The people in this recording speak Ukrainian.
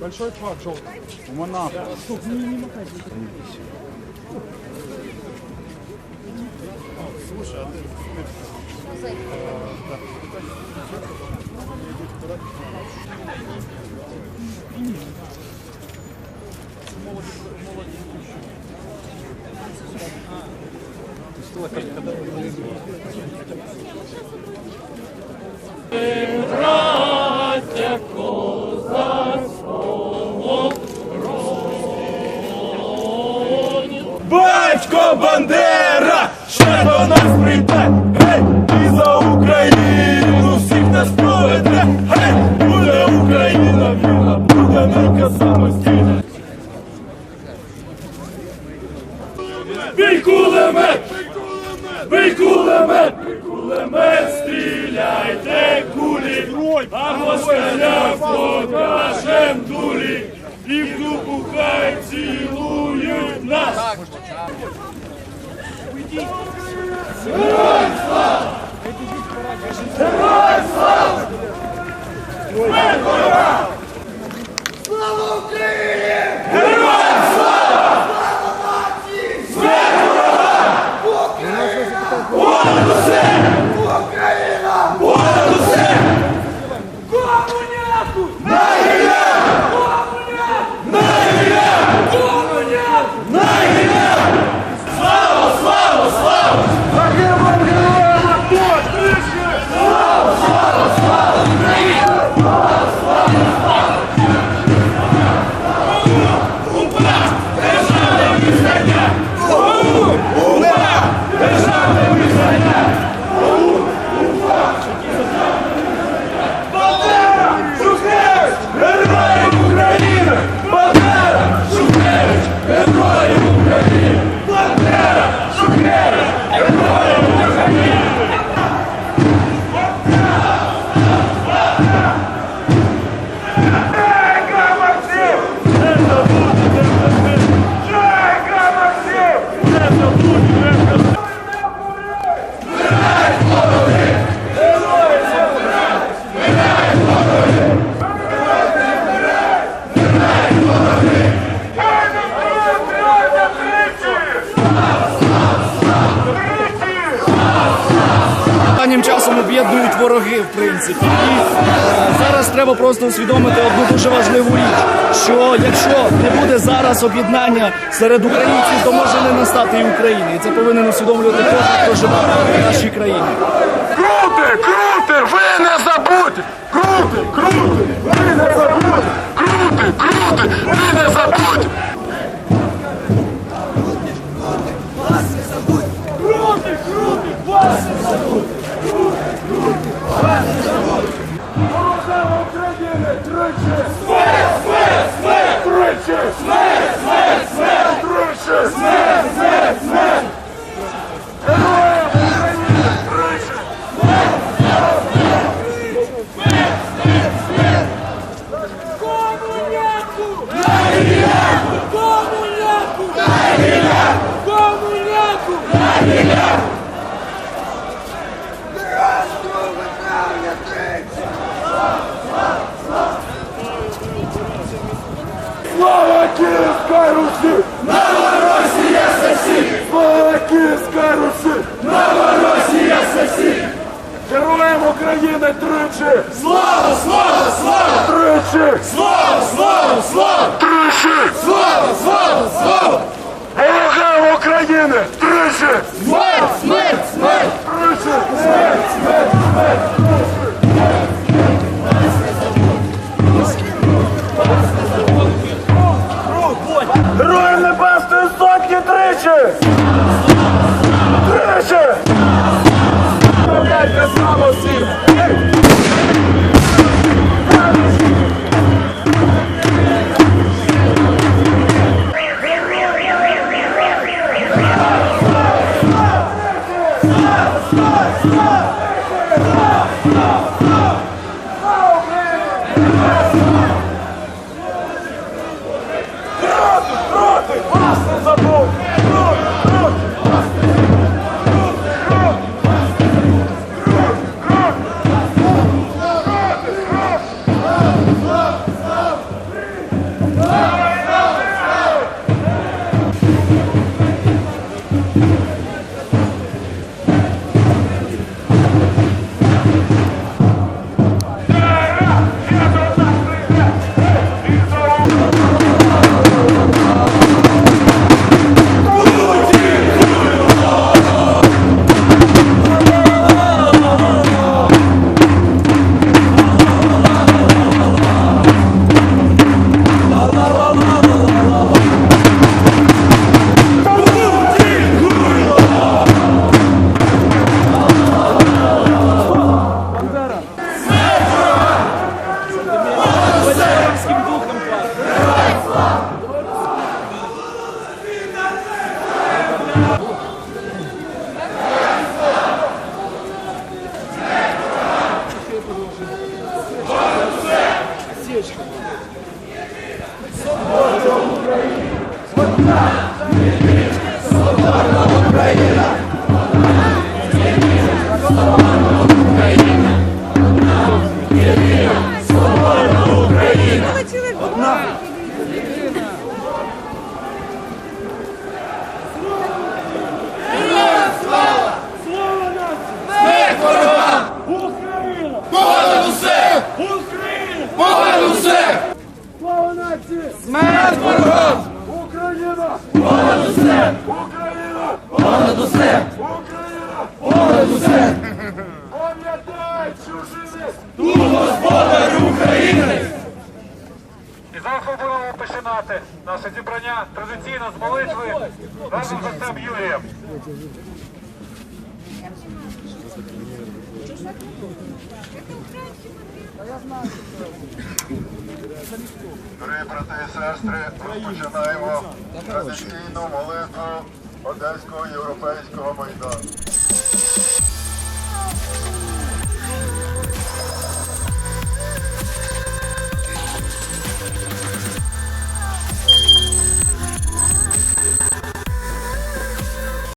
Большой флаг желтый. Монако. Стоп, не, не махай. Слушай, а ты... Молодец, молодец. Бандера, ще до нас прийде, гей, і за Україну всіх нас проведе, гей, буде Україна вільна, буде ненька самостійна. Бій кулемет, бій кулемет, бій кулемет, стріляйте кулі, а москалям Останнім часом об'єднують вороги, в принципі. І зараз треба просто усвідомити одну дуже важливу річ: що якщо не буде зараз об'єднання серед українців, то може не настати і України. І це повинен усвідомлювати кожен, хто живе в нашій країні. Крути, крути, ви не забудьте! Крути, крути, ви не забудьте! України тричі! Смерть, смерть, смерть! Тричі! Смерть, смерть, смерть! Тричі! Смерть, смерть, смерть! Героям України тричі! Комуняку! Комуняку! Комуняку! Слава Київській Русі! Новоросія сосі! Слава Київській Русі! Новоросія сосі! Героям України тричі! Слава, слава, слава! Тричі! Слава, слава, слава! Тричі! Слава, слава, слава! Ворогам України тричі! Смерть, смерть! Смерть, Україна! Понад усе! Україна! Понад усе! Слава нації! Смерть ворогам! Україна! Понад усе! Україна! Понад усе! Україна! Понад усе! Пам'ятай чужини! Тут господар України! І будемо починати наше зібрання традиційно з молитви разом з отцем Юрієм. Дорогі брати і сестри, розпочинаємо традиційну молитву Одеського європейського майдану.